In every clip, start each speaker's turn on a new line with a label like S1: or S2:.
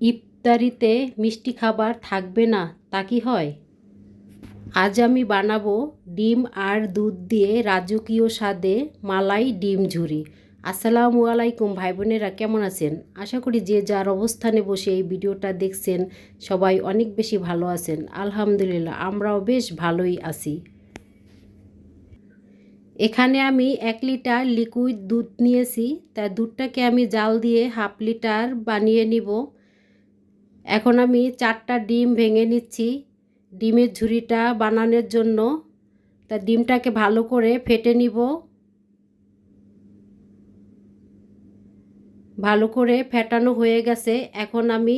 S1: ইফতারিতে মিষ্টি খাবার থাকবে না, তা কি হয়? আজ আমি বানাবো ডিম আর দুধ দিয়ে রাজকীয় স্বাদে মালাই ডিম ঝুরি। আসসালামু আলাইকুম ভাই বোনেরা কেমন আছেন? আশা করি যে যার অবস্থানে বসে এই ভিডিওটা দেখছেন সবাই অনেক বেশি ভালো আছেন। আলহামদুলিল্লাহ, আমরাও বেশ ভালোই আছি। এখানে আমি এক লিটার লিকুইড দুধ নিয়েছি। তা দুধটাকে আমি জাল দিয়ে হাফ লিটার বানিয়ে নিব। এখন আমি চারটা ডিম ভেঙে নিচ্ছি। ডিমের ঝুড়িটা বানানোর জন্য। তা ডিমটাকে ভালো করে ফেটে নিব। ভালো করে ফেটানো হয়ে গেছে। এখন আমি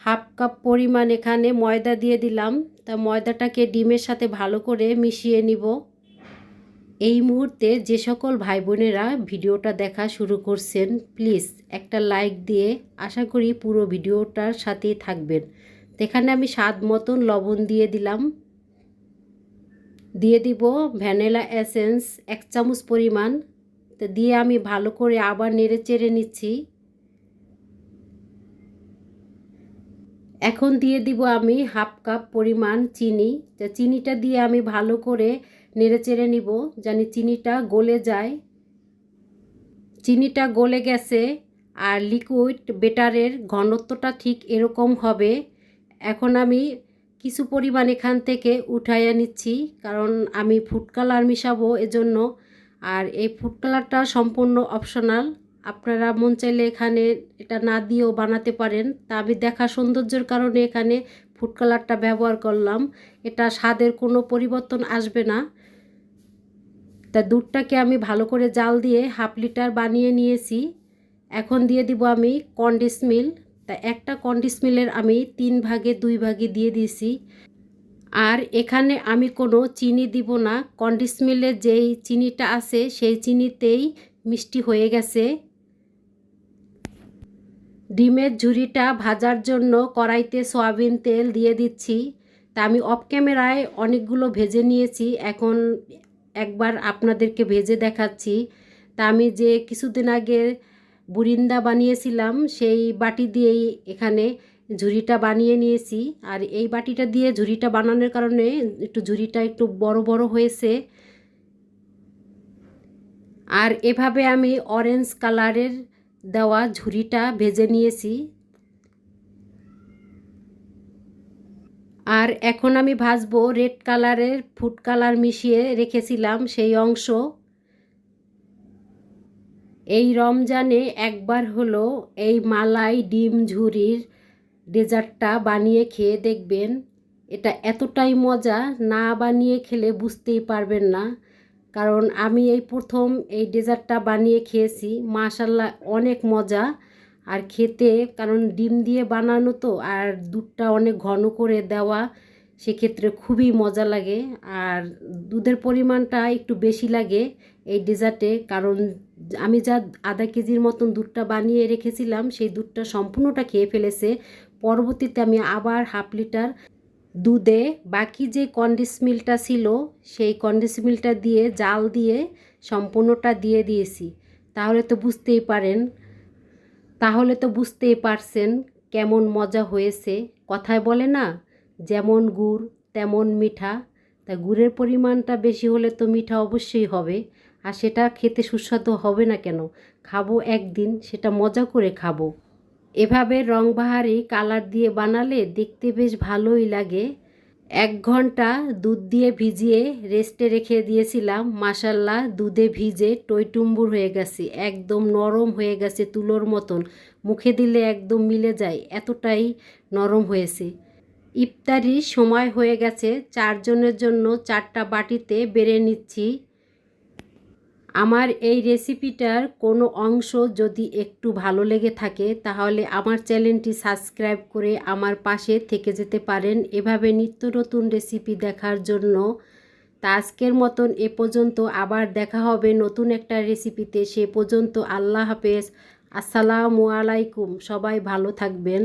S1: হাফ কাপ পরিমাণ এখানে ময়দা দিয়ে দিলাম। তা ময়দাটাকে ডিমের সাথে ভালো করে মিশিয়ে নিব। এই মুহূর্তে যে সকল ভাই বোনেরা ভিডিওটা দেখা শুরু করছেন, প্লিজ একটা লাইক দিয়ে আশা করি পুরো ভিডিওটার সাথেই থাকবেন। এখানে আমি স্বাদ মতন লবণ দিয়ে দিলাম। দিয়ে দিব ভ্যানিলা এসেন্স, এক চামচ পরিমাণ। তো দিয়ে আমি ভালো করে আবার নেড়ে চেড়ে নিচ্ছি। এখন দিয়ে দিব আমি হাফ কাপ পরিমাণ চিনি। তো চিনিটা দিয়ে আমি ভালো করে নেড়ে চেড়ে নিব, জানি চিনিটা গলে যায়। চিনিটা গলে গেছে আর লিকুইড বেটারের ঘনত্বটা ঠিক এরকম হবে। এখন আমি কিছু পরিমাণ এখান থেকে উঠাইয়া নিচ্ছি, কারণ আমি ফুড কালার মিশাবো এজন্য। আর এই ফুড কালারটা সম্পূর্ণ অপশনাল আপনারা মন চাইলে এখানে এটা না দিয়েও বানাতে পারেন। তা আমি দেখা সৌন্দর্যের কারণে এখানে ফুড কালারটা ব্যবহার করলাম। এটা স্বাদের কোনো পরিবর্তন আসবে না। তা দুধটাকে আমি ভালো করে জাল দিয়ে হাফ লিটার বানিয়ে নিয়েছি। এখন দিয়ে দিব আমি কন্ডিস মিল। তা একটা কন্ডিস মিলের আমি তিন ভাগে দুই ভাগে দিয়ে দিয়েছি। আর এখানে আমি কোনো চিনি দিব না। কন্ডিস মিলের যেই চিনিটা আছে সেই চিনিতেই মিষ্টি হয়ে গেছে। ডিমের ঝুড়িটা ভাজার জন্য কড়াইতে সয়াবিন তেল দিয়ে দিচ্ছি। তা আমি অফ ক্যামেরায় অনেকগুলো ভেজে নিয়েছি। এখন একবার আপনাদেরকে ভেজে দেখাচ্ছি। তা আমি যে কিছুদিন আগে বুরিন্দা বানিয়েছিলাম, সেই বাটি দিয়েই এখানে ঝুড়িটা বানিয়ে নিয়েছি। আর এই বাটিটা দিয়ে ঝুড়িটা বানানোর কারণে একটু ঝুড়িটা একটু বড় বড় হয়েছে। আর এভাবে আমি অরেঞ্জ কালারের দেওয়া ঝুড়িটা ভেজে নিয়েছি। আর এখন আমি ভাজবো রেড কালারের ফুড কালার মিশিয়ে রেখেছিলাম সেই অংশ। এই রমজানে একবার হলো এই মালাই ডিম ঝুরির ডেজার্টটা বানিয়ে খেয়ে দেখবেন, এটা এতটাই মজা, না বানিয়ে খেলে বুঝতেই পারবেন না। কারণ আমি এই প্রথম এই ডেজার্টটা বানিয়ে খেয়েছি মাশাল্লাহ অনেক মজা। আর খেতে, কারণ ডিম দিয়ে বানানো তো, আর দুধটা অনেক ঘন করে দেওয়া, সেক্ষেত্রে খুবই মজা লাগে। আর দুধের পরিমাণটা একটু বেশি লাগে এই ডেজার্টে, কারণ আমি যা আধা কেজির মতন দুধটা বানিয়ে রেখেছিলাম, সেই দুধটা সম্পূর্ণটা খেয়ে ফেলেছে। পরবর্তীতে আমি আবার হাফ লিটার দুধে বাকি যে কন্ডিস মিলটা ছিল, সেই কন্ডিস মিলটা দিয়ে জাল দিয়ে সম্পূর্ণটা দিয়ে দিয়েছি। তাহলে তো বুঝতেই পারেন তাহলে তো বুঝতেই পারছেন কেমন মজা হয়েছে। কথায় বলে না, যেমন গুড়, তেমন মিঠা। তা গুড়ের পরিমাণটা বেশি হলে তো মিঠা অবশ্যই হবে, আর সেটা খেতে সুস্বাদু হবে না কেন? খাব একদিন, সেটা মজা করে খাব। এভাবে রংবাহারি কালার দিয়ে বানালে দেখতে বেশ ভালোই লাগে। এক ঘণ্টা দুধ দিয়ে ভিজিয়ে রেস্টে রেখে দিয়েছিলাম। মাসাল্লা দুধে ভিজে টইটুম্বুর হয়ে গেছে। একদম নরম হয়ে গেছে তুলোর মতন। মুখে দিলে একদম মিলে যায়। এতটাই নরম হয়েছে। ইফতারির সময় হয়ে গেছে। চারজনের জন্য চারটা বাটিতে বেড়ে নিচ্ছি। আমার এই রেসিপিটার কোনো অংশ যদি একটু ভালো লেগে থাকে, তাহলে আমার চ্যানেলটি সাবস্ক্রাইব করে আমার পাশে থেকে যেতে পারেন। এভাবে নিত্য নতুন রেসিপি দেখার জন্য তা আজকের মতন এ পর্যন্ত। আবার দেখা হবে নতুন একটা রেসিপিতে সে পর্যন্ত আল্লাহ হাফেজ। আসসালামু আলাইকুম। সবাই ভালো থাকবেন।